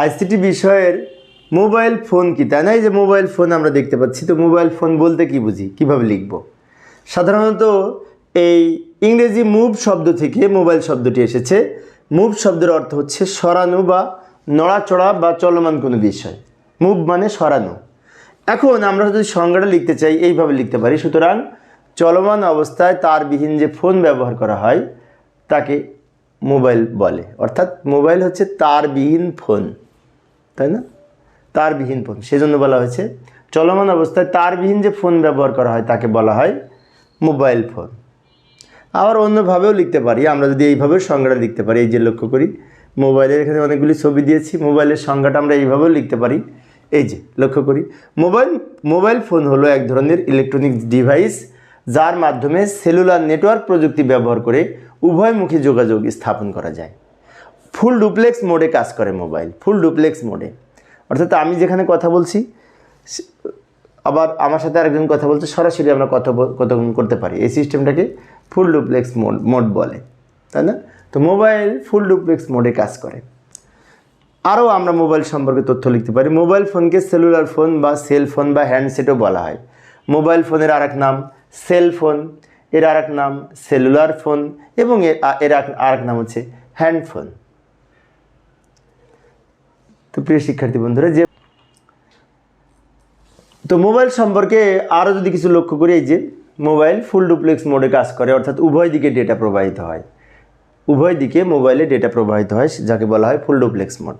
ICT বিষয়ের mobile phone কি? তাই না এই যে মোবাইল ফোন আমরা দেখতে পাচ্ছি। তো মোবাইল ফোন বলতে কি বুঝি? কীভাবে লিখব? সাধারণত এই ইংরেজি মুভ শব্দ থেকে মোবাইল শব্দটি এসেছে। মুভ শব্দের অর্থ হচ্ছে সরানো বা নড়াচড়া বা চলমান কোনো বিষয়। মুভ মানে সরানো। এখন আমরা যদি সংজ্ঞাটা লিখতে চাই, এইভাবে লিখতে পারি। সুতরাং চলমান অবস্থায় তারবিহীন যে ফোন ব্যবহার করা হয়, তাকে মোবাইল বলে। অর্থাৎ মোবাইল হচ্ছে তারবিহীন ফোন। তাই না? তারবিহীন ফোন। সেজন্য বলা হয়েছে, চলমান অবস্থায় তারবিহীন যে ফোন ব্যবহার করা হয় তাকে বলা হয় মোবাইল ফোন। আবার অন্যভাবেও লিখতে পারি, আমরা যদি এইভাবে সংজ্ঞাটা লিখতে পারি, এই যে লক্ষ্য করি, মোবাইলের এখানে অনেকগুলি ছবি দিয়েছি, মোবাইলের সংজ্ঞাটা আমরা এইভাবেও লিখতে পারি। এই যে, লক্ষ্য করি, মোবাইল মোবাইল ফোন হলো এক ধরনের ইলেকট্রনিক ডিভাইস যার মাধ্যমে সেলুলার নেটওয়ার্ক প্রযুক্তি ব্যবহার করে উভয়মুখী যোগাযোগ স্থাপন করা যায়। ফুল ডুপ্লেক্স মোডে কাজ করে মোবাইল, ফুল ডুপ্লেক্স মোডে। অর্থাৎ আমি যেখানে কথা বলছি আবার আমার সাথে আরেকজন কথা বলছে, সরাসরি আমরা কথা বল- করতে পারি। এই সিস্টেমটাকে ফুল ডুপ্লেক্স মোড মোড বলে, তাই না? তো মোবাইল ফুল ডুপ্লেক্স মোডে কাজ করে। আরও আমরা মোবাইল সম্পর্কে তথ্য লিখতে পারি। মোবাইল ফোনকে সেলুলার ফোন বা সেল ফোন বা হ্যান্ডসেটও বলা হয়। মোবাইল ফোনের আরেক নাম সেল ফোন, এর আরেক নাম সেলুলার ফোন এবং এর আ- এর আরেক- আরেক নাম হচ্ছে হ্যান্ড ফোন। তো প্রিয় শিক্ষার্থী বন্ধুরা, যে তো মোবাইল সম্পর্কে আরও যদি কিছু লক্ষ্য করি, এই যে মোবাইল ফুল ডুপ্লেক্স মোডে কাজ করে, অর্থাৎ উভয় দিকে ডেটা প্রবাহিত হয়। উভয় দিকে মোবাইলে ডেটা প্রবাহিত হয়, যাকে বলা হয় ফুল ডুপ্লেক্স মোড।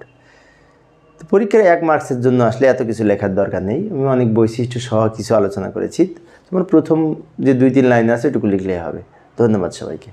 তো পরীক্ষার এক মার্কসের জন্য আসলে এত কিছু লেখার দরকার নেই। আমি অনেক বৈশিষ্ট্য সহ কিছু আলোচনা করেছি। তোমার প্রথম যে দুই, তিন লাইন আছে এটুকু লিখলেই হবে। ধন্যবাদ সবাইকে।